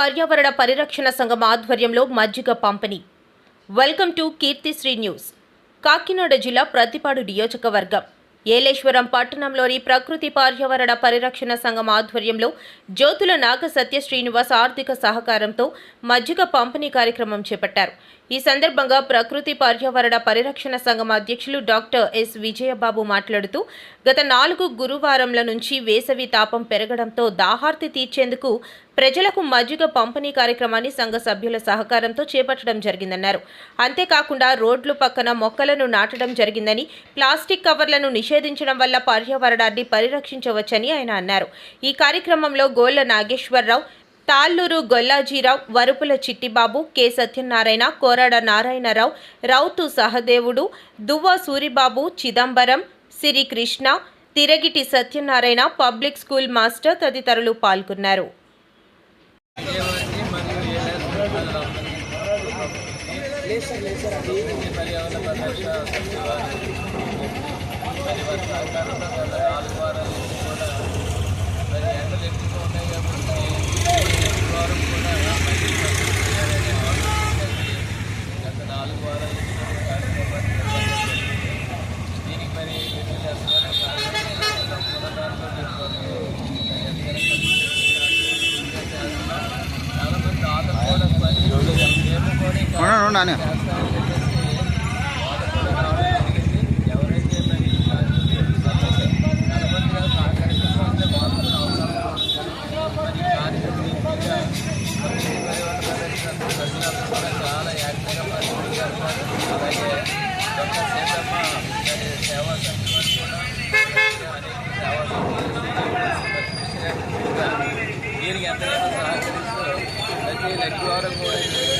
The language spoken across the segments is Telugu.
పర్యావరణ పరిరక్షణ సంఘం ఆధ్వర్యంలో మజ్జిగ పంపిణీ. Welcome to Keerthisri news Kakinada జిల్లా ప్రతిపాడు నియోజకవర్గం. ఏలేశ్వరం పట్టణంలోని ప్రకృతి పర్యావరణ పరిరక్షణ సంఘం ఆధ్వర్యంలో జ్యోతుల నాగ సత్య శ్రీనివాస్ ఆర్థిక సహకారంతో మజ్జిగ పంపిణీ కార్యక్రమం చేపట్టారు. ఈ సందర్భంగా ప్రకృతి పర్యావరణ పరిరక్షణ సంఘం అధ్యక్షులు డాక్టర్ ఎస్ విజయబాబు మాట్లాడుతూ గత నాలుగు గురువారంల నుంచి వేసవి తాపం పెరగడంతో దాహార్తి తీర్చేందుకు ప్రజలకు మజ్జిగ పంపిణీ కార్యక్రమాన్ని సంఘ సభ్యుల సహకారంతో చేపట్టడం జరిగిందన్నారు. అంతేకాకుండా రోడ్లు పక్కన మొక్కలను నాటడం జరిగిందని ప్లాస్టిక్ కవర్లను నిషేధించడం వల్ల పర్యావరణాన్ని పరిరక్షించవచ్చని ఆయన అన్నారు. ఈ కార్యక్రమంలో గోళ్ళ Nageswararao Talluru Gollajirao Varupula Chittibabu K. Satyanarayana Korada Narayanarao Rautu Sahadevudu Duvva Suribabu Chidambaram Sirikrishna Tiragiti Satyanarayana public school master తదితరులు పాల్గొన్నారు. పర్యావరణ పరిరక్షణ సమితి వారు మరి వారి సహకారంతో గత నాలుగు వారాల నుంచి కూడా మరి ఎండలు ఎక్కువగా ఉన్నాయి కాబట్టి ప్రతి వారం కూడా మళ్ళీ పంపిణీ చేయాలనే ఆలోచనతోటి గత నాలుగు వారాల నుంచి కూడా కార్యక్రమాన్ని నిర్వహించడం జరిగింది. దీనికి మరి ఎమ్మెల్యే అసలు చాలా మంది ఆదరణ కూడా పని మేము కూడా ఇంకా నానే చేస్తామని చెప్పేసి వాళ్ళు కూడా రావడం జరిగింది ఎవరైతే మరి చాలా మందిగా సహకరిస్తుంటే వాళ్ళు కూడా అవసరం మరి కార్యక్రమం ముఖ్యంగా ప్రకృతి పర్యావరణ పరిరక్షణ ప్రజలందరూ కూడా చాలా యాక్టివ్గా పాల్గొని చేస్తారు అలాగే డాక్టర్ సీతమ్మ మరి సేవా సమితి వారు కూడా అనేక సేవా సమితులు దీనికి ఎంత సహకరిస్తూ ప్రతి లెక్క వారం కూడా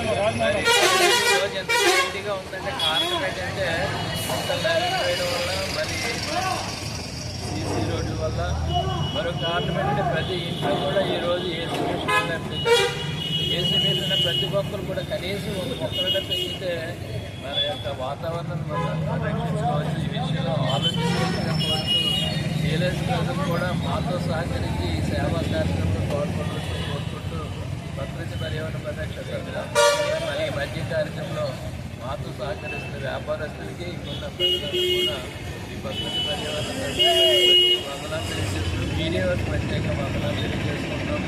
ఈరోజు ఎంత వేడిగా ఉందంటే కారణం ఏంటంటే అంత ల్యాండ్ వేయడం వల్ల మరి సీసీ రోడ్ల వల్ల మరో కారణం ఏంటంటే ప్రతి ఇంట్లో కూడా ఈరోజు ఏసీ మిషన్ కనిపిస్తుంది ఏసీ మిషన్ ప్రతి ఒక్కరు కూడా కనీసం ఒక మొక్కలను పెంచితే మన యొక్క వాతావరణం మనం రక్షించుకోవచ్చు ఈ విషయంలో ఆలోచించుకోవచ్చు డీలర్స్ ప్రజలు కూడా మాతో సహకరించి ఈ సేవా కార్యక్రమంలో పాల్గొనవచ్చు కోరుకుంటూ ప్రకృతి పర్యావరణ పరిరక్షణ సభ్యులు మరి ఈ మధ్య కార్యక్రమంలో మాతో సహకరిస్తున్న వ్యాపారస్తులకి ఇంకొన్న ప్రజలకు కూడా ఈ ప్రకృతి పర్యావరణ వందనాలు తెలియజేస్తున్నాం మీడియా ప్రత్యేక వందనాలు తెలియజేసుకుంటాం